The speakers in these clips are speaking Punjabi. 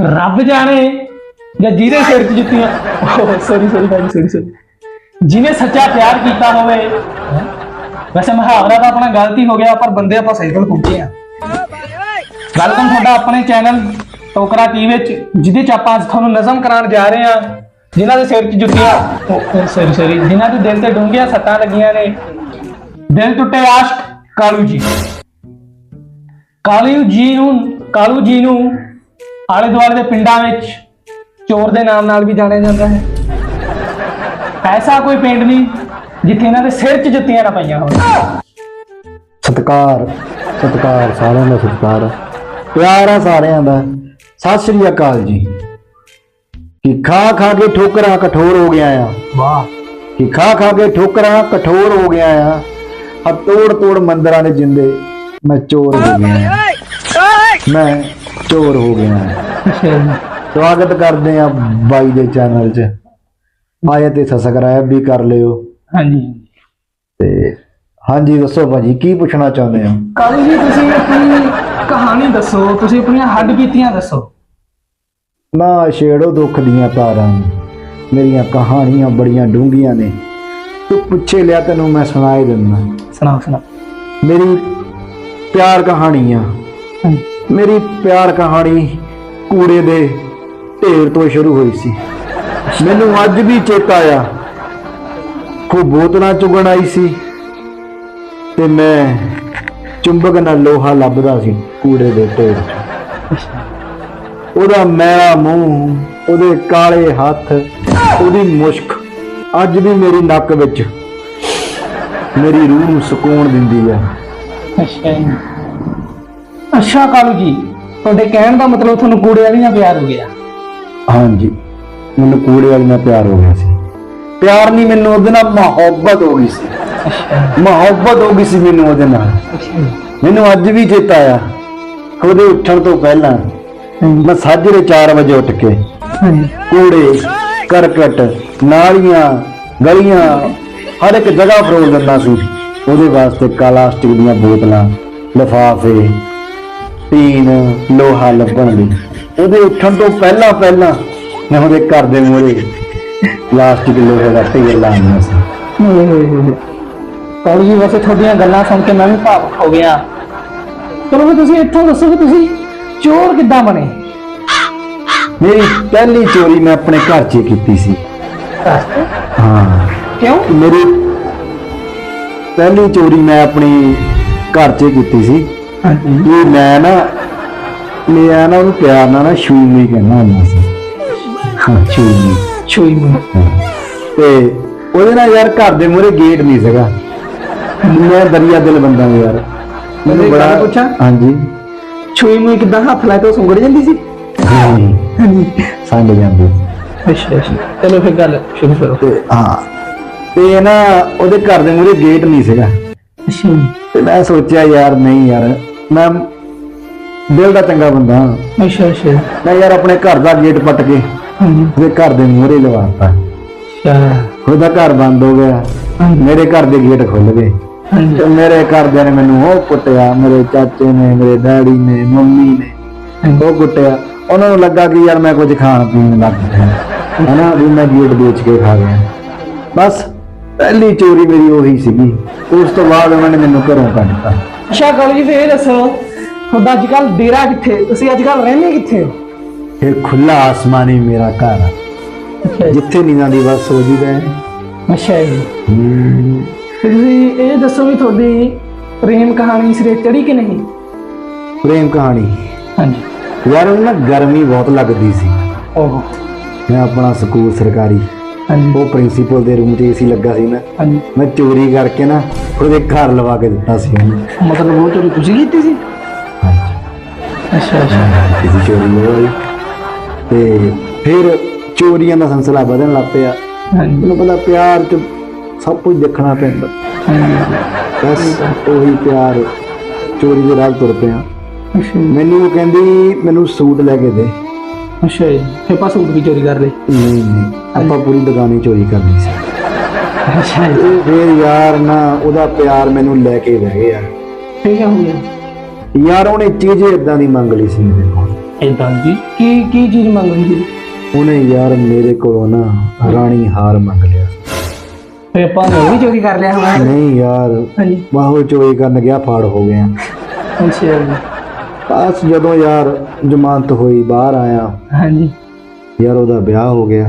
ਰੱਬ ਜਾਣੇ ਜਾਂ ਜਿਹਦੇ ਸਿਰ 'ਚ ਜੁੱਤੀਆਂ? ਸੌਰੀ ਸੌਰੀ ਭਾਈ ਸੌਰੀ ਸੌਰੀ ਜਿਹਨੇ ਸੱਚਾ ਪਿਆਰ ਕੀਤਾ ਹੋਵੇ ਵੈਸੇ ਮੁਹਾਵਰਾ ਤਾਂ ਆਪਣਾ ਗਲਤੀ ਹੋ ਗਿਆ, ਪਰ ਬੰਦੇ ਆਪਾਂ ਸਹੀ ਕੋਲ ਪਹੁੰਚੇ ਆ ਵੈਲਕਮ ਤੁਹਾਡਾ ਆਪਣੇ ਚੈਨਲ ਟੋਕਰਾ ਟੀਵੀ ਵਿੱਚ, ਜਿਹਦੇ ਚ ਆਪਾਂ ਅੱਜ ਤੁਹਾਨੂੰ ਨਜ਼ਮ ਕਰਾਉਣ ਜਾ ਰਹੇ ਹਾਂ। ਜਿਨ੍ਹਾਂ ਦੇ ਸਿਰ 'ਚ ਜੁੱਤੀਆਂ ਸੌਰੀ ਸੌਰੀ ਜਿਨ੍ਹਾਂ ਦੇ ਦਿਲ ਤੇ ਡੂੰਘੀਆਂ ਸੱਟਾਂ ਲੱਗੀਆਂ ਨੇ, ਦਿਲ ਟੁੱਟੇ ਆਸ਼ਕ ਕਾਲੂ ਜੀ। ਕਾਲੂ ਜੀ ਨੂੰ, ਕਾਲੂ ਜੀ ਨੂੰ ਆਲੇ ਦੁਆਲੇ ਦੇ ਪਿੰਡਾਂ ਵਿੱਚ ਚੋਰ ਦੇ ਨਾਮ ਨਾਲ ਵੀ ਜਾਣਿਆ ਜਾਂਦਾ ਹੈ। ਐਸਾ ਕੋਈ ਪਿੰਡ ਨਹੀਂ ਜਿੱਥੇ ਇਹਨਾਂ ਦੇ ਸਿਰ 'ਚ ਜੁੱਤੀਆਂ ਨਾ ਪਈਆਂ ਹੋਣ। ਸਤਿਕਾਰ ਸਤਿਕਾਰ ਸਾਰਿਆਂ ਦਾ ਸਤਿਕਾਰ। ਪਿਆਰ ਆ ਸਾਰਿਆਂ ਦਾ। ਸਤਿ ਸ੍ਰੀ ਅਕਾਲ ਜੀ। ਕਿ ਖਾ ਖਾ ਕੇ ਠੋਕਰਾਂ ਕਠੋਰ ਹੋ ਗਿਆ ਆ। ਵਾਹ। ਕਿ ਖਾ ਖਾ ਕੇ ਠੋਕਰਾਂ ਕਠੋਰ ਹੋ ਗਿਆ ਆ। ਆ ਤੋੜ ਤੋੜ ਮੰਦਰਾਂ ਦੇ ਜਿੰਦੇ ਮੈਂ ਚੋਰ ਹੋ ਗਿਆ ਮੈਂ ਚੋਰ ਹੋ ਗਿਆ। ਸਵਾਗਤ ਕਰਦੇ ਆ ਬਾਈ ਦੇ ਚੈਨਲ 'ਚ। ਆਏ ਤੇ ਸਬਸਕ੍ਰਾਈਬ ਵੀ ਕਰ ਲਿਓ। ਹਾਂਜੀ। ਤੇ ਹਾਂਜੀ ਦੱਸੋ ਭਾਜੀ ਕੀ ਪੁੱਛਣਾ ਚਾਹੁੰਦੇ ਹੋ? ਕਾਲੂ ਜੀ ਤੁਸੀਂ ਆਪਣੀ ਕਹਾਣੀ ਦੱਸੋ ਤੁਸੀਂ ਆਪਣੀਆਂ ਹੱਡ ਬੀਤੀਆਂ ਦੱਸੋ। ਨਾ ਛੇੜੋ ਦੁੱਖ ਦੀਆਂ ਤਾਰਾਂ। ਮੇਰੀਆਂ ਕਹਾਣੀਆਂ ਬੜੀਆਂ ਡੂੰਘੀਆਂ ਨੇ। ਤੂੰ ਪੁੱਛੇ ਲਿਆ ਤੈਨੂੰ ਮੈਂ ਸੁਣਾਈ ਦਿੰਦਾ। ਸੁਣਾਓ ਸੁਣਾਓ। ਮੇਰੀ ਪਿਆਰ ਕਹਾਣੀ ਆ। ਹਾਂਜੀ। ਮੇਰੀ ਪਿਆਰ ਕਹਾਣੀ ਕੂੜੇ ਦੇ ਢੇਰ ਤੋਂ ਸ਼ੁਰੂ ਹੋਈ ਸੀ। ਮੈਨੂੰ ਅੱਜ ਵੀ ਚੇਤਾ ਆ ਕੋ ਬੋਤਲਾਂ ਚੁਗਣ ਆਈ ਸੀ ਤੇ ਮੈਂ ਚੁੰਬਕ ਨਾਲ ਲੋਹਾ ਲੱਭਦਾ ਸੀ ਕੂੜੇ ਦੇ ਢੇਰ ਉਹਦਾ ਮੈਲਾ ਮੂੰਹ, ਉਹਦੇ ਕਾਲੇ ਹੱਥ, ਉਹਦੀ ਮੁਸ਼ਕ ਅੱਜ ਵੀ ਮੇਰੀ ਨੱਕ ਵਿੱਚ ਮੇਰੀ ਰੂਹ ਨੂੰ ਸਕੂਨ ਦਿੰਦੀ ਆ। ਅੱਛਾ ਅੱਛਾ ਕਾਲੂ ਜੀ ਤੁਹਾਡੇ ਕਹਿਣ ਦਾ ਮਤਲਬ ਤੁਹਾਨੂੰ ਕੂੜੇ ਵਾਲੀ ਨਾਲ ਪਿਆਰ ਹੋ ਗਿਆ। ਹਾਂਜੀ ਮੈਨੂੰ ਕੂੜੇ ਵਾਲੀ ਨਾਲ ਪਿਆਰ ਹੋ ਗਿਆ ਸੀ। ਪਿਆਰ ਨਹੀਂ ਮੈਨੂੰ ਉਹਦੇ ਨਾਲ ਮੁਹੱਬਤ ਹੋ ਗਈ ਸੀ। ਮੁਹੱਬਤ ਹੋ ਗਈ ਸੀ ਮੈਨੂੰ ਉਹਦੇ ਨਾਲ। ਮੈਨੂੰ ਅੱਜ ਵੀ ਚੇਤਾ ਆ ਉਹਦੇ ਉੱਠਣ ਤੋਂ ਪਹਿਲਾਂ ਮੈਂ ਸਾਜਰੇ 4 ਵਜੇ ਉੱਠ ਕੇ ਕੂੜੇ ਕਰਕਟ ਨਾਲੀਆਂ ਗਲੀਆਂ ਹਰ ਇੱਕ ਜਗ੍ਹਾ ਫਰੋਲ ਦਿੰਦਾ ਸੀ। ਉਹਦੇ ਵਾਸਤੇ ਪਲਾਸਟਿਕ ਦੀਆਂ ਬੋਤਲਾਂ ਲਿਫਾਫੇ ਟੀਨ ਲੋਹਾ ਲੱਭਣ ਲਈ। ਉਹਦੇ ਉੱਠਣ ਤੋਂ ਪਹਿਲਾਂ ਪਹਿਲਾਂ ਮੈਂ ਉਹਦੇ ਘਰ ਦੇ ਮੂਹਰੇ ਪਲਾਸਟਿਕ ਲੋਹੇ ਦਾ ਢੇਰ ਲਾਉਂਦਾ ਸੀ। ਕਾਲੂ ਜੀ ਵੈਸੇ ਤੁਹਾਡੀਆਂ ਗੱਲਾਂ ਸੁਣ ਕੇ ਮੈਂ ਵੀ ਭਾਵੁਕ ਹੋ ਗਿਆ। ਚਲੋ ਫਿਰ ਤੁਸੀਂ ਇੱਥੋਂ ਦੱਸੋ ਕਿ ਤੁਸੀਂ ਚੋਰ ਕਿੱਦਾਂ ਬਣੇ? ਮੇਰੀ ਪਹਿਲੀ ਚੋਰੀ ਮੈਂ ਆਪਣੇ ਘਰ 'ਚ ਹੀ ਕੀਤੀ ਸੀ। ਹਾਂ। ਕਿਉਂ? ਮੇਰੀ ਪਹਿਲੀ ਚੋਰੀ ਮੈਂ ਆਪਣੀ ਘਰ 'ਚ ਹੀ ਕੀਤੀ ਸੀ। ਹਾਂਜੀ। ਮੈਂ ਨਾ ਮੈਂ ਨਾ ਉਹਨੂੰ ਪਿਆਰ ਨਾਲ ਨਾ ਸ਼ੂਮੀ ਕਹਿੰਦਾ ਹੁੰਦਾ ਸੀ। ਹਾਂ ਸ਼ੂਮੀ ਮੂੰਹ ਤੇ ਉਹਦੇ ਨਾਲ ਯਾਰ ਘਰ ਦੇ ਮੂਹਰੇ ਗੇਟ ਨਹੀਂ ਸੀਗਾ। ਮੈਂ ਦਰਿਆ ਦਿਲ ਬੰਦਾ ਹਾਂ ਯਾਰ। ਮੈਨੂੰ ਇੱਕ ਗੱਲ ਪੁੱਛਾਂ? ਹਾਂਜੀ। ਮੂੰਹ ਕਿੱਦਾਂ ਹੱਥ ਲਾ ਕੇ ਸੁੰਗੜ ਜਾਂਦੀ ਸੀ? ਹਾਂਜੀ। ਹਾਂਜੀ। ਸੰਗ ਜਾਂਦੇ। ਅੱਛਾ ਅੱਛਾ। ਚਲੋ ਫਿਰ ਗੱਲ ਸ਼ੁਰੂ ਕਰੋ। ਤੇ ਹਾਂ। ਤੇ ਨਾ ਉਹਦੇ ਘਰ ਦੇ ਮੂਹਰੇ ਗੇਟ ਨਹੀਂ ਸੀਗਾ। ਅੱਛਾ। ਤੇ ਮੈਂ ਸੋਚਿਆ ਯਾਰ ਨਹੀਂ ਯਾਰ ਮੈਂ ਦਿਲ ਦਾ ਚੰਗਾ ਬੰਦਾ ਹਾਂ। ਅੱਛਾ ਅੱਛਾ। ਮੈਂ ਯਾਰ ਆਪਣੇ ਘਰ ਦਾ ਗੇਟ ਪੱਟ ਕੇ ਹਾਂਜੀ। ਉਹਦੇ ਘਰ ਦੇ ਮੂਹਰੇ ਲਵਾਤਾ ਅੱਛਾ। ਉਹਦਾ ਘਰ ਬੰਦ ਹੋ ਗਿਆ। ਹਾਂਜੀ। ਮੇਰੇ ਘਰ ਦੇ ਗੇਟ ਖੁੱਲ ਗਏ। ਹਾਂਜੀ। ਤੇ ਮੇਰੇ ਘਰਦਿਆਂ ਨੇ ਮੈਨੂੰ ਉਹ ਕੁੱਟਿਆ। ਮੇਰੇ ਚਾਚੇ ਨੇ ਮੇਰੇ ਡੈਡੀ ਨੇ ਮੰਮੀ ਨੇ ਉਹ ਕੁੱਟਿਆ। ਉਹਨਾਂ ਨੂੰ ਲੱਗਾ ਕਿ ਯਾਰ ਮੈਂ ਕੁਝ ਖਾਣ ਪੀਣ ਲੱਗ ਪਿਆ ਹਨਾ ਵੀ ਮੈਂ ਗੇਟ ਵੇਚ ਕੇ ਖਾ ਗਿਆ। ਬਸ ਪਹਿਲੀ ਚੋਰੀ ਮੇਰੀ ਉਹੀ ਸੀਗੀ। ਉਸ ਤੋਂ ਬਾਅਦ ਉਹਨਾਂ ਨੇ ਮੈਨੂੰ ਘਰੋਂ ਕੱਢਤਾ। ਅੱਛਾ ਕਾਲੂ ਜੀ ਫਿਰ ਦੱਸੋ। ਤੁਹਾਡਾ ਅੱਜ ਕੱਲ ਡੇਰਾ ਕਿੱਥੇ? ਤੁਸੀਂ ਅੱਜ ਕੱਲ ਰਹਿੰਦੇ ਕਿੱਥੇ ਹੋ? ਇਹ ਖੁੱਲਾ ਆਸਮਾਨੀ ਮੇਰਾ ਘਰ ਆ। ਅੱਛਾ ਜਿੱਥੇ ਨੀਂਦਾਂ ਦੀ ਬਸ ਹੋ ਜੀਦਾ ਹੈ ਅੱਛਾ ਜੀ। ਹਮ, ਤੇ ਤੁਸੀਂ ਇਹ ਦੱਸੋ ਵੀ ਤੁਹਾਡੀ ਪ੍ਰੇਮ ਕਹਾਣੀ ਸਿਰੇ ਚੜੀ ਕਿ ਨਹੀਂ? ਪ੍ਰੇਮ ਕਹਾਣੀ। ਹਾਂਜੀ। ਯਾਰ ਉਹਨੂੰ ਨਾ ਗਰਮੀ ਬਹੁਤ ਲੱਗਦੀ ਸੀ। ਓਹ। ਮੈਂ ਆਪਣਾ ਸਕੂਲ ਸਰਕਾਰੀ ਹਾਂਜੀ। ਉਹ ਪ੍ਰਿੰਸੀਪਲ ਦੇ ਰੂਮ 'ਚ ਏਸੀ ਲੱਗਾ ਸੀ ਨਾ। ਹਾਂਜੀ। ਮੈਂ ਚੋਰੀ ਕਰਕੇ ਨਾ ਉਹਦੇ ਘਰ ਲਵਾ ਕੇ ਦਿੱਤਾ ਸੀ ਉਹਨੂੰ। ਮਤਲਬ ਉਹ ਚੋਰੀ ਤੁਸੀਂ ਕੀਤੀ ਸੀ? ਅੱਛਾ ਅੱਛਾ। ਕਿਸੇ ਚੋਰੀ ਹੋਈ ਤੇ ਫਿਰ ਚੋਰੀਆਂ ਦਾ ਸਿਲਸਿਲਾ ਵਧਣ ਲੱਗ ਪਿਆ। ਹਾਂਜੀ। ਮੈਨੂੰ ਪਤਾ ਪਿਆਰ 'ਚ ਸਭ ਕੁਝ ਦੇਖਣਾ ਪੈਂਦਾ। ਹਾਂਜੀ। ਬਸ ਉਹੀ ਪਿਆਰ ਚੋਰੀ ਦੇ ਰਾਹ ਤੁਰ ਪਿਆ। ਅੱਛਾ। ਜੀ। ਮੈਨੂੰ ਉਹ ਕਹਿੰਦੀ ਮੈਨੂੰ ਸੂਟ ਲੈ ਕੇ ਦੇ। ਅੱਛਾ ਜੀ ਫਿਰ ਪਾ ਸੂਟ ਵੀ ਚੋਰੀ ਕਰ ਲਈ ਨਹੀਂ ਨਹੀਂ ਆਪਾਂ ਪੂਰੀ ਦੁਕਾਨ ਹੀ ਚੋਰੀ ਕਰਨੀ ਸੀ। ਅੱਛਾ ਜੀ। ਤੇ ਫਿਰ ਯਾਰ ਨਾ ਉਹਦਾ ਪਿਆਰ ਮੈਨੂੰ ਲੈ ਕੇ ਬਹਿ ਗਿਆ। ਫਿਰ ਕੀ ਹੋ ਗਿਆ? ਯਾਰ ਉਹਨੇ ਚੀਜ਼ ਇਦਾਂ ਦੀ ਮੰਗ ਲਈ ਸੀ ਮੇਰੇ ਕੋਲ। ਇਦਾਂ ਜੀ ਕੀ ਕੀ ਚੀਜ਼ ਮੰਗ ਰਹੀ ਸੀ? ਉਹਨੇ ਯਾਰ ਮੇਰੇ ਕੋਲੋਂ ਨਾ ਰਾਣੀ ਹਾਰ ਮੰਗ ਲਿਆ। ਫੇ ਆਪਾਂ ਨੇ ਉਹ ਵੀ ਚੋਰੀ ਕਰ ਲਿਆ ਹੋਣਾ। ਨਹੀਂ ਯਾਰ ਹਾਂਜੀ। ਬਾਹੋ ਚੋਰੀ ਕਰਨ ਗਿਆ ਫਾੜ ਹੋ ਗਿਆ। ਅੱਛਾ ਜੀ। ਬਸ ਜਦੋਂ ਯਾਰ ਜ਼ਮਾਨਤ ਹੋਈ ਬਾਹਰ ਆਇਆ। ਹਾਂਜੀ। ਯਾਰ ਉਹਦਾ ਵਿਆਹ ਹੋ ਗਿਆ।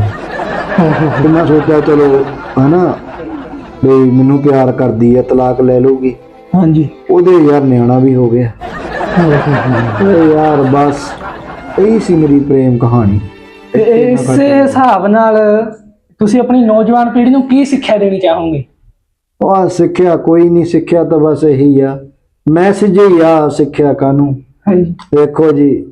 ਤੇ ਮੈਂ ਸੋਚਿਆ ਚਲੋ ਹਨਾ ਵੀ ਮੈਨੂੰ ਪਿਆਰ ਕਰਦੀ ਹੈ ਤਲਾਕ ਲੈ ਲੂਗੀ ਹਾਂਜੀ। ਉਹਦੇ ਯਾਰ ਨਿਆਣਾ ਵੀ ਹੋ ਗਿਆ। ਯਾਰ ਬਸ ਇਹੀ ਸੀ ਮੇਰੀ ਪ੍ਰੇਮ ਕਹਾਣੀ। ਤੇ ਇਸੇ ਹਿਸਾਬ ਨਾਲ ਤੁਸੀਂ ਆਪਣੀ ਨੌਜਵਾਨ ਪੀੜ੍ਹੀ ਨੂੰ ਕੀ ਸਿੱਖਿਆ ਦੇਣੀ ਚਾਹੋਗੇ? ਉਹ ਆ ਸਿੱਖਿਆ ਕੋਈ ਨਹੀਂ ਸਿੱਖਿਆ ਤਾਂ ਬਸ ਇਹੀ ਆ। ਮੈਸੇਜ ਹੀ ਆ ਸਿੱਖਿਆ ਕਾਨੂੰ ਹਾਂਜੀ। ਦੇਖੋ ਜੀ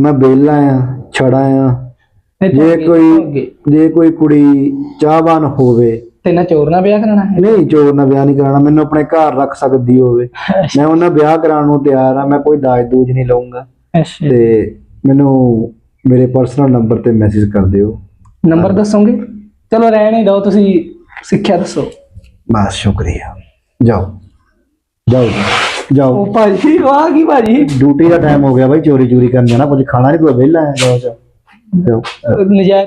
ਮੈਂ ਬੇਲਾ ਆ ਛੜਾ ਆ ਜੇ ਕੋਈ। ਜੇ ਕੋਈ ਕੁੜੀ ਚਾਹਵਾਨ ਹੋਵੇ ਤੇ ਨਾ ਚੋਰ ਨਾਲ ਵਿਆਹ ਕਰਾਉਣਾ ਹੈ? ਨਹੀਂ ਚੋਰ ਨਾਲ ਵਿਆਹ ਨਹੀਂ ਕਰਾਉਣਾ। ਮੈਨੂੰ ਆਪਣੇ ਘਰ ਰੱਖ ਸਕਦੀ ਹੋਵੇ। ਮੈਂ ਉਹਨਾਂ ਵਿਆਹ ਕਰਾਉਣ ਨੂੰ ਤਿਆਰ ਆ ਮੈਂ ਕੋਈ ਦਾਜ ਦੂਜ ਨਹੀਂ ਲਵਾਂਗਾ ਅੱਛਾ। ਤੇ ਮੈਨੂੰ ਮੇਰੇ ਪਰਸਨਲ ਨੰਬਰ ਤੇ ਮੈਸੇਜ ਕਰ ਦਿਓ। ਨੰਬਰ ਦੱਸੋਗੇ? ਚਲੋ ਰਹਿਣ ਹੀ ਦਿਓ ਤੁਸੀਂ ਸਿੱਖਿਆ ਦੱਸੋ। ਬਸ ਸ਼ੁਕਰੀਆ। ਜਾਓ। ਜਾਓ। ਜੀ, ਜਾਓ। ਉਹ ਭਾਜੀ ਵਾਹ ਕੀ ਭਾਜੀ? ਡਿਊਟੀ ਦਾ ਟਾਈਮ ਹੋ ਗਿਆ ਬਾਈ ਚੋਰੀ ਚੋਰੀ ਕਰਨ ਜਾਣਾ ਕੁਝ ਖਾਣਾ ਨਹੀਂ ਕੋਈ ਵਿਹਲਾ ਹੈ ਜਾਓ ਜਾਓ। ਜਾਓ। ਨਜਾਇਜ਼